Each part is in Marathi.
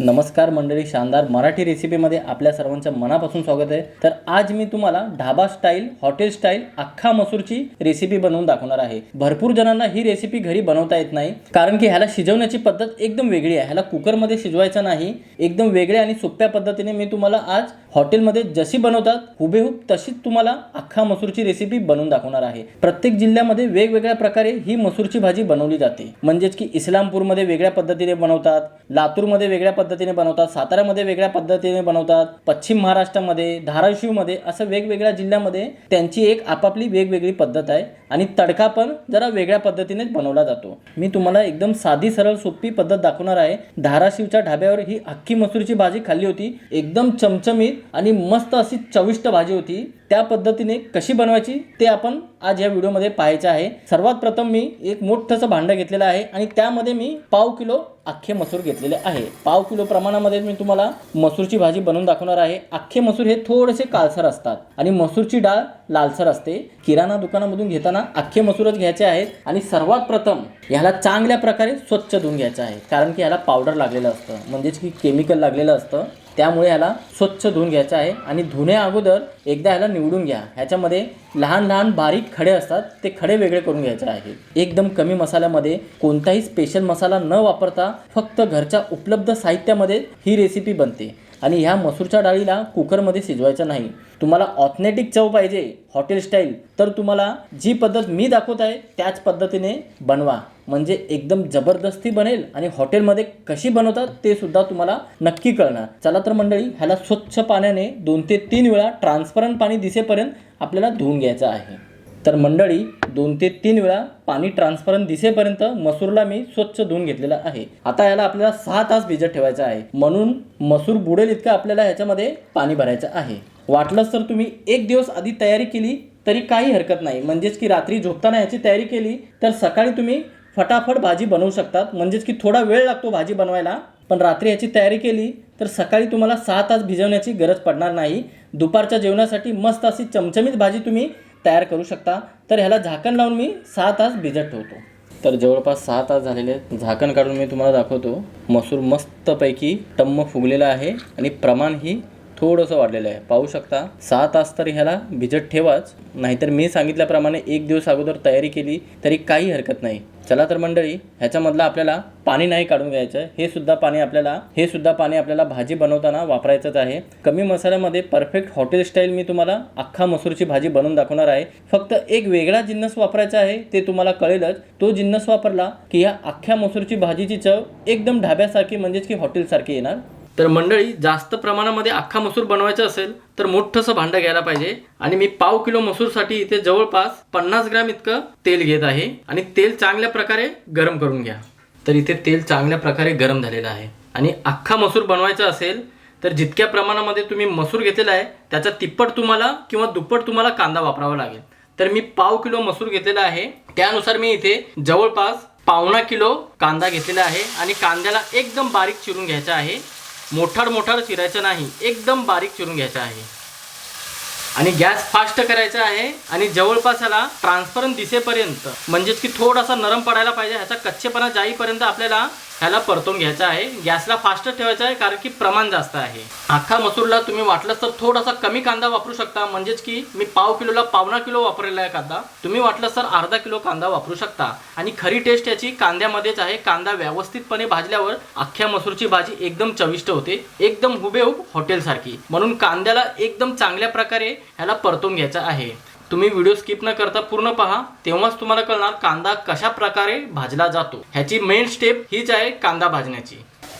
नमस्कार मंडळी शानदार मराठी रेसिपीमध्ये आपल्या सर्वांचं मनापासून स्वागत आहे. तर आज मी तुम्हाला ढाबा स्टाईल हॉटेल स्टाईल अख्खा मसूरची रेसिपी बनवून दाखवणार आहे. भरपूर जणांना ही रेसिपी घरी बनवता येत नाही कारण की ह्याला शिजवण्याची पद्धत एकदम वेगळी आहे. ह्याला कुकरमध्ये शिजवायचं नाही एकदम वेगळ्या आणि सोप्या पद्धतीने मी तुम्हाला आज हॉटेलमध्ये जशी बनवतात हुबेहूब तशीच तुम्हाला अख्खा मसूरची रेसिपी बनवून दाखवणार आहे. प्रत्येक जिल्ह्यामध्ये वेगवेगळ्या प्रकारे ही मसूरची भाजी बनवली जाते. म्हणजेच की इस्लामपूरमध्ये वेगळ्या पद्धतीने बनवतात लातूरमध्ये वेगळ्या पद्धतीने बनवतात साताऱ्यामध्ये वेगळ्या पद्धतीने बनवतात पश्चिम महाराष्ट्रामध्ये धाराशिवमध्ये असं वेगवेगळ्या जिल्ह्यामध्ये त्यांची एक आपापली वेगवेगळी पद्धत आहे. आणि तडका पण जरा वेगळ्या पद्धतीनेच बनवला जातो. मी तुम्हाला एकदम साधी सरळ सोपी पद्धत दाखवणार आहे. धाराशिवच्या ढाब्यावर ही अख्खी मसूरची भाजी खाल्ली होती. एकदम चमचमीत आणि मस्त अशी चविष्ट भाजी होती. त्या पद्धतीने कशी बनवायची ते आपण आज या व्हिडिओमध्ये पाहायचं आहे. सर्वात प्रथम मी एक मोठंसं भांडं घेतलेलं आहे आणि त्यामध्ये मी पाव किलो अख्खे मसूर घेतलेले आहे. पाव किलो प्रमाणामध्ये मी तुम्हाला मसूरची भाजी बनवून दाखवणार आहे. अख्खे मसूर हे थोडेसे काळसर असतात आणि मसूरची डाळ लालसर असते. किराणा दुकानामधून घेताना अख्खे मसूरच घ्यायचे आहेत आणि सर्वात प्रथम ह्याला चांगल्या प्रकारे स्वच्छ धुवून घ्यायचं आहे. कारण की ह्याला पावडर लागलेलं असतं. म्हणजेच की केमिकल लागलेलं असतं. त्यामुळे ह्याला स्वच्छ धुवून घ्यायचं आहे आणि धुण्या अगोदर एकदा ह्याला निवडून घ्या. ह्याच्यामध्ये लहान लहान बारीक खडे असतात ते खडे वेगळे करून घ्यायचे आहेत एकदम कमी मसाल्यामध्ये कोणताही स्पेशल मसाला न वापरता फक्त घरच्या उपलब्ध साहित्यामध्ये ही रेसिपी बनते. आणि ह्या मसूरच्या डाळीला कुकरमध्ये शिजवायचं नाही. तुम्हाला ऑथनेटिक चव पाहिजे हॉटेल स्टाईल. तर तुम्हाला जी पद्धत मी दाखवत आहे त्याच पद्धतीने बनवा. म्हणजे एकदम जबरदस्ती बनेल आणि हॉटेलमध्ये कशी बनवतात ते सुद्धा तुम्हाला नक्की कळणार. चला तर मंडळी ह्याला स्वच्छ पाण्याने दोन ते तीन वेळा ट्रान्सपरंट पाणी दिसेपर्यंत आपल्याला धुवून घ्यायचं आहे. तर मंडळी दोन ते तीन वेळा पाणी ट्रान्सपरंट दिसेपर्यंत मसूरला मी स्वच्छ धुवून घेतलेला आहे. आता याला आपल्याला सहा तास भिजत ठेवायचं आहे. म्हणून मसूर बुडेल इतकं आपल्याला ह्याच्यामध्ये पाणी भरायचं आहे. वाटलंच तर तुम्ही एक दिवस आधी तयारी केली तरी काही हरकत नाही. म्हणजेच की रात्री झोपताना ह्याची तयारी केली तर सकाळी तुम्ही फटाफट भाजी बनवू शकतात. म्हणजेच की थोडा वेळ लागतो भाजी बनवायला पण रात्री याची तयारी केली तर सकाळी तुम्हाला सहा तास भिजवण्याची गरज पडणार नाही. दुपारच्या जेवणासाठी मस्त अशी चमचमीत भाजी तुम्ही तयार करू शकता. तर ह्याला झाकण लावून मी सहा तास भिजत ठेवतो. तर जवळपास सहा तास झालेले झाकण काढून मी तुम्हाला दाखवतो. मसूर मस्तपैकी टम्म फुगलेला आहे आणि प्रमाण ही थोडंसं वाढलेलं आहे. पाहू शकता सहा तास तरी ह्याला भिजत ठेवाच. नाहीतर मी सांगितल्याप्रमाणे एक दिवस अगोदर तयारी केली तरी काही हरकत नाही. चला तर मंडळी ह्याच्यामधलं आपल्याला पाणी नाही काढून घ्यायचं आहे हे सुद्धा पाणी आपल्याला हे सुद्धा पाणी आपल्याला भाजी बनवताना वापरायचंच आहे. कमी मसाल्यामध्ये परफेक्ट हॉटेल स्टाईल मी तुम्हाला अख्खा मसूरची भाजी बनवून दाखवणार आहे. फक्त एक वेगळा जिन्नस वापरायचा आहे ते तुम्हाला कळेलच. तो जिन्नस वापरला की या अख्ख्या मसूरची भाजीची चव एकदम ढाब्यासारखी म्हणजेच की हॉटेलसारखी येणार. तर मंडळी जास्त प्रमाणामध्ये अख्खा मसूर बनवायचा असेल तर मोठंसं भांडं घ्यायला पाहिजे. आणि मी पाव किलो मसूरसाठी इथे जवळपास पन्नास ग्रॅम इतकं तेल घेत आहे. आणि तेल चांगल्या प्रकारे गरम करून घ्या. तर इथे तेल चांगल्या प्रकारे गरम झालेलं आहे. आणि अख्खा मसूर बनवायचा असेल तर जितक्या प्रमाणामध्ये तुम्ही मसूर घेतलेला आहे त्याचा तिप्पट तुम्हाला किंवा दुप्पट तुम्हाला कांदा वापरावा लागेल. तर मी पाव किलो मसूर घेतलेला आहे. त्यानुसार मी इथे जवळपास पावणा किलो कांदा घेतलेला आहे. आणि कांद्याला एकदम बारीक चिरून घ्यायचा आहे. मोठाड मोठाड चिरायचं नाही एकदम बारीक चिरून घ्यायचं आहे. आणि गॅस फास्ट करायचा आहे आणि जवळपास ह्याला ट्रान्सपरंट दिसेपर्यंत म्हणजेच की थोडासा नरम पडायला पाहिजे ह्याचा कच्चेपणा जाईपर्यंत आपल्याला ह्याला परतून घ्यायचा आहे. गॅसला फास्ट ठेवायचा आहे कारण की प्रमाण जास्त आहे. अख्खा मसूरला तुम्ही वाटलं तर थोडासा कमी कांदा वापरू शकता. म्हणजेच की मी पाव किलोला पावणा किलो वापरलेला आहे कांदा. तुम्ही वाटलं तर अर्धा किलो कांदा वापरू शकता. आणि खरी टेस्ट याची कांद्यामध्येच आहे. कांदा व्यवस्थितपणे भाजल्यावर अख्ख्या मसूरची भाजी एकदम चविष्ट होते. एकदम हुबेहूब हॉटेलसारखी म्हणून कांद्याला एकदम चांगल्या प्रकारे ह्याला परतून घ्यायचा आहे. तुम्ही व्हिडिओ स्किप न करता पूर्ण पहा तेव्हाच तुम्हाला कळणार कांदा कशा प्रकारे भाजला जातो. ह्याची मेन स्टेप हीच आहे कांदा भाजण्याची.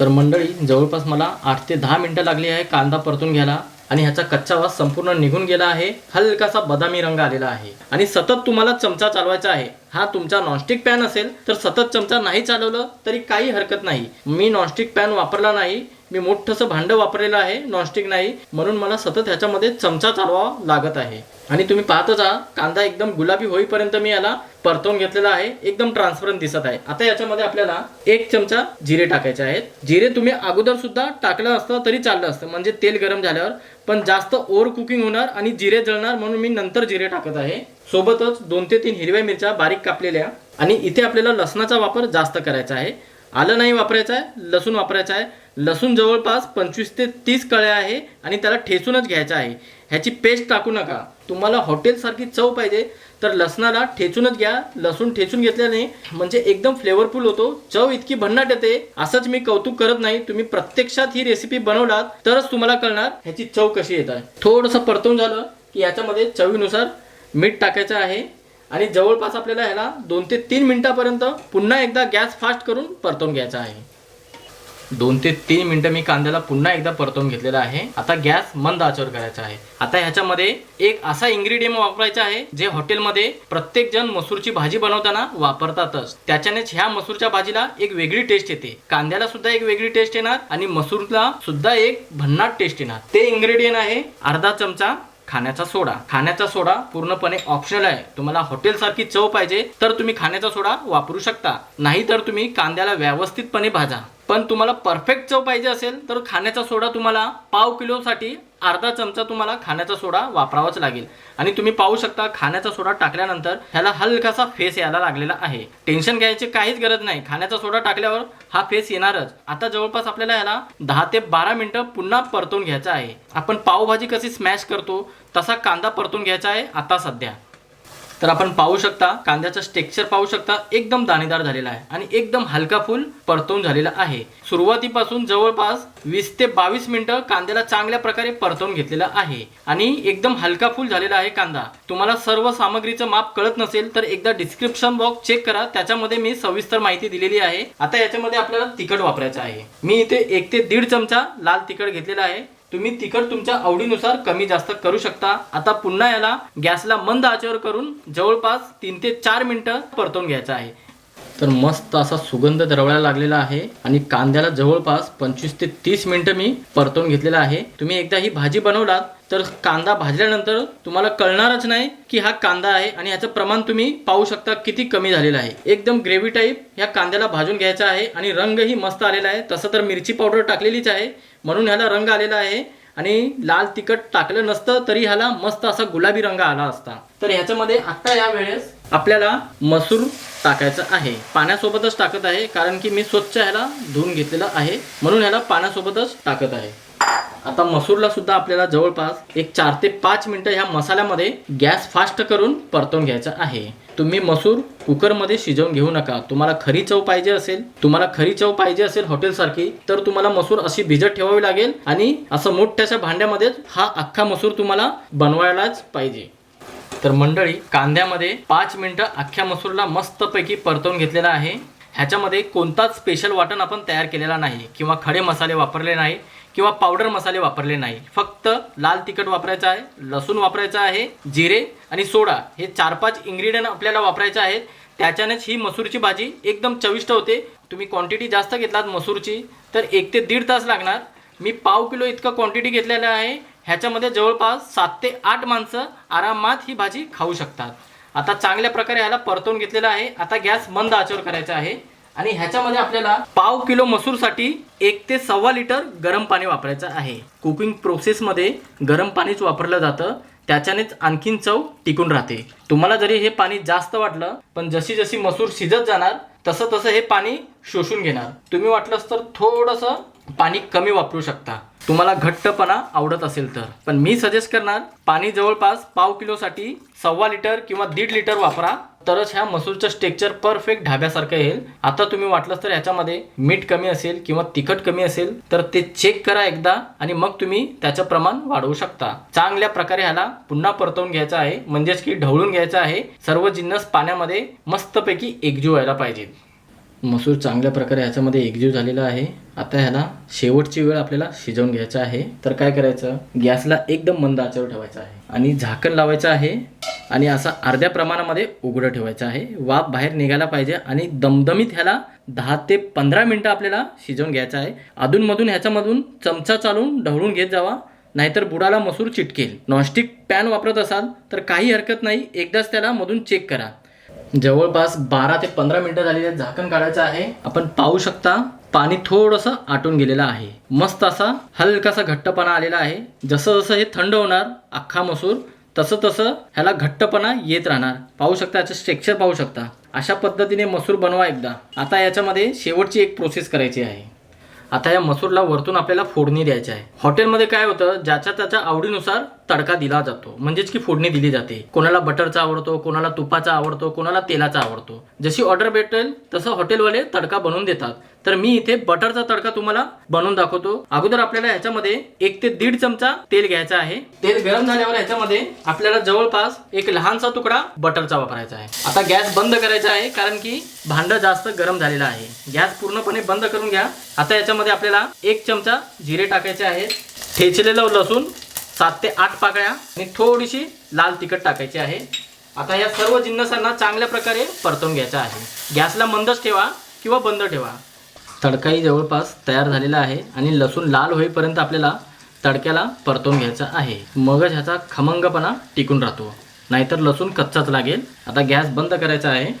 तर मंडळी जवळपास मला आठ ते दहा मिनिटं लागली आहे कांदा परतून घ्यायला आणि ह्याचा कच्चा वास संपूर्ण निघून गेला आहे. हलकासा बदामी रंग आलेला आहे. आणि सतत तुम्हाला चमचा चालवायचा आहे. हा तुमचा नॉनस्टिक पॅन असेल तर सतत चमचा नाही चालवलं तरी काही हरकत नाही. मी नॉनस्टिक पॅन वापरला नाही. मी मोठंसं भांडं वापरलेलं आहे नॉनस्टिक नाही. म्हणून मला सतत ह्याच्यामध्ये चमचा चालवावा लागत आहे. आणि तुम्ही पाहतच आहात कांदा एकदम गुलाबी होईपर्यंत मी याला परतवून घेतलेला आहे. एकदम ट्रान्सपरंट दिसत आहे. आता याच्यामध्ये आपल्याला एक चमचा जिरे टाकायचे आहेत. जिरे तुम्ही अगोदर सुद्धा टाकलं असतं तरी चाललं असतं. म्हणजे तेल गरम झाल्यावर. पण जास्त ओव्हर कुकिंग होणार आणि जिरे जळणार म्हणून मी नंतर जिरे टाकत आहे. सोबतच दोन ते तीन हिरव्या मिरच्या बारीक कापलेल्या. आणि इथे आपल्याला लसणाचा वापर जास्त करायचा आहे. आलं नाही वापरायचं आहे लसूण वापरायचं आहे. लसूण जवळपास पंचवीस ते तीस कळ्या आहे आणि त्याला ठेचूनच घ्यायचं आहे. ह्याची पेस्ट टाकू नका. तुम्हाला हॉटेलसारखी चव पाहिजे तर लसणाला ठेचूनच घ्या. लसूण ठेचून घेतल्याने म्हणजे एकदम फ्लेवरफुल होतो. चव इतकी भन्नाट येते. असंच मी कौतुक करत नाही. तुम्ही प्रत्यक्षात ही रेसिपी बनवलात तरच तुम्हाला कळणार ह्याची चव कशी येत आहे. थोडंसं परतवून झालं की याच्यामध्ये चवीनुसार मीठ टाकायचं आहे. आणि जवळपास आपल्याला ह्याला दोन ते तीन मिनिटापर्यंत पुन्हा एकदा गॅस फास्ट करून परतवून घ्यायचा आहे. दोन ते तीन मिनिटं मी कांद्याला पुन्हा एकदा परतवून घेतलेला आहे. आता गॅस मंद आचेवर करायचा आहे. आता ह्याच्यामध्ये एक असा इंग्रेडियंट वापरायचा आहे जे हॉटेलमध्ये प्रत्येक जण मसूरची भाजी बनवताना वापरतातच. त्याच्यानेच ह्या मसूरच्या भाजीला एक वेगळी टेस्ट येते. कांद्याला सुद्धा एक वेगळी टेस्ट येणार आणि मसूरला सुद्धा एक भन्नाट टेस्ट येणार. ते इंग्रेडियंट आहे अर्धा चमचा खाण्याचा सोडा. खाण्याचा सोडा पूर्णपणे ऑप्शनल आहे. तुम्हाला हॉटेलसारखी चव पाहिजे तर तुम्ही खाण्याचा सोडा वापरू शकता. नाही तर तुम्ही कांद्याला व्यवस्थितपणे भाजा. पण तुम्हाला परफेक्ट चव पाहिजे असेल तर खाण्याचा सोडा तुम्हाला पाव किलोसाठी अर्धा चमचा तुम्हाला खाण्याचा सोडा वापरावाच लागेल. आणि तुम्ही पाहू शकता खाण्याचा सोडा टाकल्यानंतर ह्याला हलकासा फेस यायला लागलेला आहे. टेन्शन घ्यायची काहीच गरज नाही. खाण्याचा सोडा टाकल्यावर हा फेस येणारच. आता जवळपास आपल्याला ह्याला दहा ते बारा मिनिटं पुन्हा परतून घ्यायचा आहे. आपण पावभाजी कशी स्मॅश करतो तसा कांदा परतून घ्यायचा आहे आता सध्या. तर आपण पाहू शकता कांद्याचं स्टेक्चर पाहू शकता एकदम दाणेदार झालेला आहे आणि एकदम हलका फुल परतवून झालेला आहे. सुरुवातीपासून जवळपास वीस ते बावीस मिनिटं कांद्याला चांगल्या प्रकारे परतवून घेतलेला आहे. आणि एकदम हलका फुल झालेला आहे कांदा. तुम्हाला सर्व सामग्रीचं माप कळत नसेल तर एकदा डिस्क्रिप्शन बॉक्स चेक करा. त्याच्यामध्ये मी सविस्तर माहिती दिलेली आहे. आता याच्यामध्ये आपल्याला तिखट वापरायचं आहे. मी इथे एक ते दीड चमचा लाल तिखट घेतलेला आहे. तुम्ही तिखट तुमच्या आवडीनुसार कमी जास्त करू शकता. आता पुन्हा याला गॅसला मंद आचेवर करून जवळपास तीन ते चार मिनटं परतवून घ्यायचं आहे. तर मस्त असा सुगंध दरवळायला लागलेला आहे आणि कांद्याला जवळपास पंचवीस ते तीस मिनिटं मी परतवून घेतलेला आहे. तुम्ही एकदा ही भाजी बनवलात तर कांदा भाजल्यानंतर तुम्हाला कळणारच नाही की हा कांदा आहे आणि ह्याचं प्रमाण तुम्ही पाहू शकता किती कमी झालेलं आहे. एकदम ग्रेव्ही टाईप ह्या कांद्याला भाजून घ्यायचा आहे आणि रंगही मस्त आलेला आहे. तसं तर मिरची पावडर टाकलेलीच आहे. म्हणून ह्याला रंग आलेला आहे आणि लाल तिखट टाकलं नसतं तरी ह्याला मस्त असा गुलाबी रंग आला असता. तर ह्याच्यामध्ये आता या वेळेस आपल्याला मसूर टाकायचं आहे. पाण्यासोबतच टाकत आहे कारण की मी स्वच्छ ह्याला धुवून घेतलेलं आहे. म्हणून ह्याला पाण्यासोबतच टाकत आहे. आता मसूरला सुद्धा आपल्याला जवळपास एक चार ते पाच मिनटं ह्या मसाल्यामध्ये गॅस फास्ट करून परतवून घ्यायचा आहे. तुम्ही मसूर कुकरमध्ये शिजवून घेऊ नका. तुम्हाला खरी चव पाहिजे असेल तुम्हाला खरी चव पाहिजे असेल हॉटेलसारखी तर तुम्हाला मसूर अशी भिजत ठेवावी लागेल आणि असं मोठ्याशा भांड्यामध्येच हा अख्खा मसूर तुम्हाला बनवायलाच पाहिजे. तर मंडळी कांद्यामध्ये पाच मिनटं अख्ख्या मसूरला मस्तपैकी परतवून घेतलेला आहे. ह्याच्यामध्ये कोणताच स्पेशल वाटण आपण तयार केलेला नाही किंवा खडे मसाले वापरले नाही किंवा पावडर मसाले वापरले नाही. फक्त लाल तिखट वापरायचं आहे लसूण वापरायचं आहे जिरे आणि सोडा हे चार पाच इन्ग्रेडियंट आपल्याला वापरायचे आहेत. त्याच्यानेच ही मसूरची भाजी एकदम चविष्ट होते. तुम्ही क्वांटिटी जास्त घेतलात मसूरची तर एक ते दीड तास लागणार. मी पाव किलो इतकं क्वांटिटी घेतलेलं आहे. ह्याच्यामध्ये जवळपास सात ते आठ माणसं आरामात ही भाजी खाऊ शकतात. आता चांगल्या प्रकारे ह्याला परतवून घेतलेला आहे. आता गॅस मंद आचर करायचा आहे. आणि ह्याच्यामध्ये आपल्याला पाव किलो मसूरसाठी एक ते सव्वा लिटर गरम पाणी वापरायचं आहे. कुकिंग प्रोसेसमध्ये गरम पाणीच वापरलं जातं. त्याच्यानेच आणखीन चव टिकून राहते. तुम्हाला जरी हे पाणी जास्त वाटलं पण जशी जशी मसूर शिजत जाणार तसं तसं हे पाणी शोषून घेणार. तुम्ही वाटलंच तर थोडंसं पाणी कमी वापरू शकता. तुम्हाला घट्टपणा आवडत असेल तर. पण मी सजेस्ट करणार पाणी जवळपास पाव किलोसाठी सव्वा लिटर किंवा दीड लिटर वापरा. तरच ह्या मसूरचं स्ट्रेक्चर परफेक्ट ढाब्यासारखं येईल. आता तुम्ही वाटलंच तर ह्याच्यामध्ये मीठ कमी असेल किंवा तिखट कमी असेल तर ते चेक करा एकदा आणि मग तुम्ही त्याचं प्रमाण वाढवू शकता. चांगल्या प्रकारे ह्याला पुन्हा परतवून घ्यायचं आहे. म्हणजेच की ढवळून घ्यायचं आहे. सर्व जिन्नस पाण्यामध्ये मस्तपैकी एकजीव व्हायला पाहिजे मसूर चांगल्या प्रकारे ह्याच्यामध्ये एकजीव झालेला आहे. आता ह्याला शेवटची वेळ आपल्याला शिजवून घ्यायचा आहे. तर काय करायचं? गॅसला एकदम मंद आचेवर ठेवायचा आहे. आणि झाकण लावायचं आहे. आणि असा अर्ध्या प्रमाणामध्ये उघडं ठेवायचं आहे. वाफ बाहेर निघायला पाहिजे आणि दमदमीत ह्याला दहा ते पंधरा मिनटं आपल्याला शिजवून घ्यायचं आहे. अधूनमधून ह्याच्यामधून चमचा चालून ढवळून घेत जावा. नाहीतर बुडाला मसूर चिटकेल. नॉनस्टिक पॅन वापरत असाल तर काही हरकत नाही. एकदाच त्याला मधून चेक करा. जवळपास बारा ते पंधरा मिनिटं झालेली आहेत झाकण काढायचं आहे. आपण पाहू शकता पाणी थोडंसं आटून गेलेलं आहे. मस्त असा हलकासा घट्टपणा आलेला आहे. जसं जसं हे थंड होणार अख्खा मसूर तसं तसं ह्याला घट्टपणा येत राहणार. पाहू शकता याचं स्ट्रेक्चर पाहू शकता. अशा पद्धतीने मसूर बनवा एकदा. आता याच्यामध्ये शेवटची एक प्रोसेस करायची आहे. आता या मसूरला वरतून आपल्याला फोडणी द्यायची आहे. हॉटेलमध्ये काय होतं ज्याच्या त्याच्या आवडीनुसार तडका दिला जातो. म्हणजेच की फोडणी दिली जाते. कोणाला बटरचा आवडतो कोणाला तुपाचा आवडतो कोणाला तेलाचा आवडतो. जशी ऑर्डर भेटेल तसं हॉटेलवाले तडका बनवून देतात. तर मी इथे बटरचा तडका तुम्हाला बनवून दाखवतो. अगोदर आपल्याला ह्याच्यामध्ये एक ते दीड चमचा तेल घ्यायचा आहे. तेल गरम झाल्यावर ह्याच्यामध्ये आपल्याला जवळपास एक लहानसा तुकडा बटरचा वापरायचा आहे. आता गॅस बंद करायचा आहे कारण की भांडं जास्त गरम झालेलं आहे. गॅस पूर्णपणे बंद करून घ्या. आता याच्यामध्ये आपल्याला एक चमचा जिरे टाकायचे आहेत. ठेचलेलं लसूण सात ते आठ पाकळ्या आणि थोडीशी लाल तिखट टाकायची आहे. आता या सर्व जिन्नसांना चांगल्या प्रकारे परतवून घ्यायचा आहे. गॅसला मंदच ठेवा किंवा बंद ठेवा. तडकाही जवळपास तयार झालेला आहे आणि लसूण लाल होईपर्यंत आपल्याला तडक्याला परतवून घ्यायचा आहे. मगच ह्याचा खमंगपणा टिकून राहतो. नाहीतर लसूण कच्चाच लागेल. आता गॅस बंद करायचा आहे.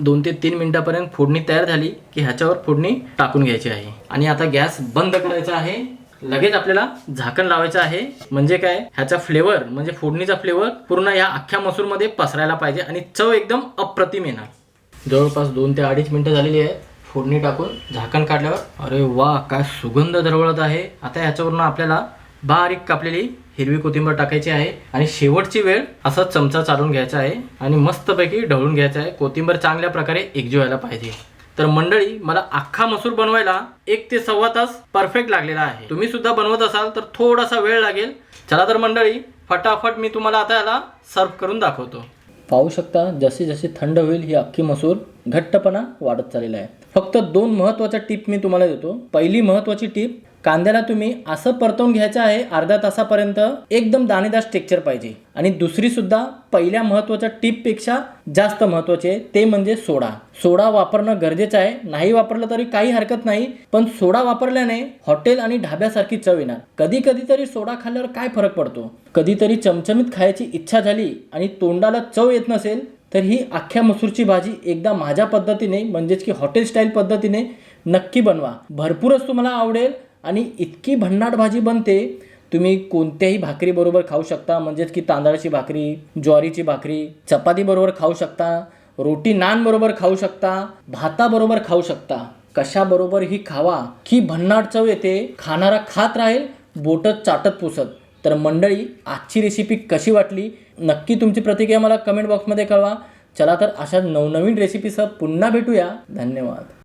दोन ते तीन मिनिटापर्यंत फोडणी तयार झाली की ह्याच्यावर फोडणी टाकून घ्यायची आहे. आणि आता गॅस बंद करायचा आहे. लगेच आपल्याला झाकण लावायचं आहे. म्हणजे काय? ह्याचा फ्लेवर म्हणजे फोडणीचा फ्लेवर पूर्ण या अख्ख्या मसूरमध्ये पसरायला पाहिजे आणि चव एकदम अप्रतिम येणार. जवळपास दोन ते अडीच मिनिटं झालेली आहे फोडणी टाकून झाकण काढल्यावर. अरे वा काय सुगंध दरवळत आहे. आता ह्याच्यावरून आपल्याला बारीक कापलेली हिरवी कोथिंबीर टाकायची आहे आणि शेवटची वेळ असा चमचा चालून घ्यायचा आहे आणि मस्तपैकी ढवळून घ्यायचा आहे. कोथिंबीर चांगल्या प्रकारे एकजीव व्हायला पाहिजे. तर मंडळी मला अख्खा मसूर बनवायला एक ते सव्वा तास परफेक्ट लागलेला आहे. तुम्ही सुद्धा बनवत असाल तर थोडासा वेळ लागेल. चला तर मंडळी फटाफट मी तुम्हाला आता याला सर्व करून दाखवतो. पाहू शकता जशी जशी थंड होईल ही अख्खी मसूर घट्टपणा वाढत चाललेला आहे. फक्त दोन महत्त्वाच्या टीप मी तुम्हाला देतो. पहिली महत्त्वाची टीप कांद्याला तुम्ही असं परतवून घ्यायचं आहे अर्ध्या तासापर्यंत एकदम दाणेदार टेक्चर पाहिजे. आणि दुसरी सुद्धा पहिल्या महत्त्वाच्या टीपपेक्षा जास्त महत्त्वाचे आहे ते म्हणजे सोडा. सोडा वापरणं गरजेचं आहे. नाही वापरलं तरी काही हरकत नाही पण सोडा वापरल्याने हॉटेल आणि ढाब्यासारखी चव येणार. कधी कधी तरी सोडा खाल्ल्यावर काय फरक पडतो? कधीतरी चमचमीत खायची इच्छा झाली आणि तोंडाला चव येत नसेल तर ही अख्ख्या मसूरची भाजी एकदा माझ्या पद्धतीने म्हणजेच की हॉटेल स्टाईल पद्धतीने नक्की बनवा. भरपूरच तुम्हाला आवडेल. आणि इतकी भन्नाट भाजी बनते तुम्ही कोणत्याही भाकरीबरोबर खाऊ शकता. म्हणजेच की तांदळाची भाकरी ज्वारीची भाकरी चपातीबरोबर खाऊ शकता रोटी नानबरोबर खाऊ शकता भाताबरोबर खाऊ शकता. कशाबरोबर ही खावा की भन्नाट चव येते. खाणारा खात राहील बोटत चाटत पुसत. तर मंडळी आजची रेसिपी कशी वाटली? नक्की तुमची प्रतिक्रिया मला कमेंट बॉक्समध्ये कळवा. चला तर अशा नवनवीन रेसिपीसह पुन्हा भेटूया. धन्यवाद.